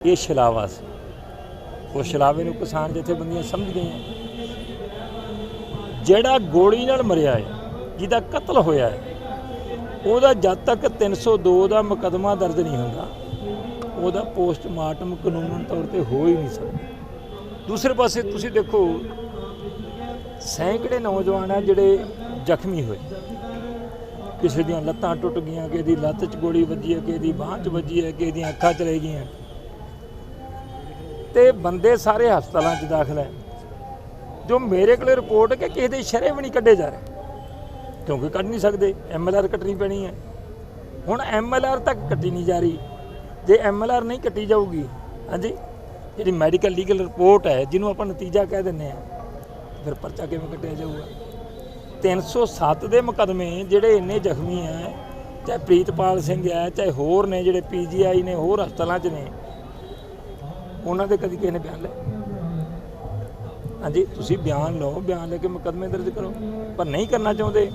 ਇਹ ਛਲਾਵਾ ਸੀ। ਉਹ ਛਲਾਵੇ ਨੂੰ ਕਿਸਾਨ ਜਥੇਬੰਦੀਆਂ ਸਮਝ ਗਈਆਂ ਜਿਹੜਾ ਗੋਲੀ ਨਾਲ ਮਰਿਆ ਹੈ, ਜਿਹਦਾ ਕਤਲ ਹੋਇਆ ਹੈ, ਉਹਦਾ ਜਦ ਤੱਕ 302 ਦਾ ਮੁਕਦਮਾ ਦਰਜ ਨਹੀਂ ਹੁੰਦਾ, ਉਹਦਾ ਪੋਸਟਮਾਰਟਮ ਕਾਨੂੰਨ ਤੌਰ ਤੇ ਹੋ ਹੀ ਨਹੀਂ ਸਕਦਾ। ਦੂਸਰੇ ਪਾਸੇ ਤੁਸੀਂ ਦੇਖੋ, ਸੈਂਕੜੇ ਨੌਜਵਾਨ ਆ ਜਿਹੜੇ ਜ਼ਖਮੀ ਹੋਏ। ਕਿਸੇ ਦੀਆਂ ਲੱਤਾਂ ਟੁੱਟ ਗਈਆਂ, ਕਿਸੇ ਦੀ ਲੱਤ 'ਚ ਗੋਲੀ ਵੱਜੀ ਹੈ, ਕਿਸੇ ਦੀ ਬਾਂਹ 'ਚ ਵੱਜੀ ਹੈ, ਕਿਸੇ ਦੀਆਂ ਅੱਖਾਂ ਚਲੇ ਗਈਆਂ। ਤੇ ਬੰਦੇ ਸਾਰੇ ਹਸਪਤਾਲਾਂ 'ਚ ਦਾਖਲ ਹੈ। ਜੋ ਮੇਰੇ ਕੋਲੇ ਰਿਪੋਰਟ ਹੈ ਕਿ ਕਿਸੇ ਦੇ ਸ਼ਰੇ ਵੀ ਨਹੀਂ ਕੱਢੇ ਜਾ ਰਹੇ। ਕਿਉਂਕਿ ਕੱਢ ਨਹੀਂ ਸਕਦੇ ਐਮਐਲਆਰ ਕੱਟਣੀ ਪੈਣੀ ਹੈ। ਹੁਣ ਐਮਐਲਆਰ ਤੱਕ ਕੱਟੀ ਨਹੀਂ ਜਾ ਰਹੀ। ਜੇ ਐਮਐਲਆਰ ਨਹੀਂ ਕੱਟੀ ਜਾਊਗੀ, ਹਾਂਜੀ, ਜਿਹੜੀ ਮੈਡੀਕਲ ਲੀਗਲ ਰਿਪੋਰਟ ਹੈ, ਜਿਹਨੂੰ ਆਪਾਂ ਨਤੀਜਾ ਕਹਿ ਦਿੰਦੇ ਆ ਫਿਰ ਪਰਚਾ ਕਿਵੇਂ ਕੱਟਿਆ ਜਾਊਗਾ? 307 ਦੇ ਮੁਕਦਮੇ ਜਿਹੜੇ ਇੰਨੇ ਜ਼ਖਮੀ ਹੈ, ਚਾਹੇ ਪ੍ਰੀਤਪਾਲ ਸਿੰਘ ਹੈ, ਚਾਹੇ ਹੋਰ ਨੇ ਜਿਹੜੇ ਪੀਜੀਆਈ ਨੇ, ਹੋਰ ਹਸਪਤਾਲਾਂ 'ਚ ਨੇ ਉਹਨਾਂ ਦੇ ਕਦੀ ਕਿਸੇ ਨੇ ਬਿਆਨ ਲਏ ਹਾਂਜੀ, ਤੁਸੀਂ ਬਿਆਨ ਲਓ, ਬਿਆਨ ਲੈ ਕੇ ਮੁਕਦਮੇ ਦਰਜ ਕਰੋ। ਪਰ ਨਹੀਂ ਕਰਨਾ ਚਾਹੁੰਦੇ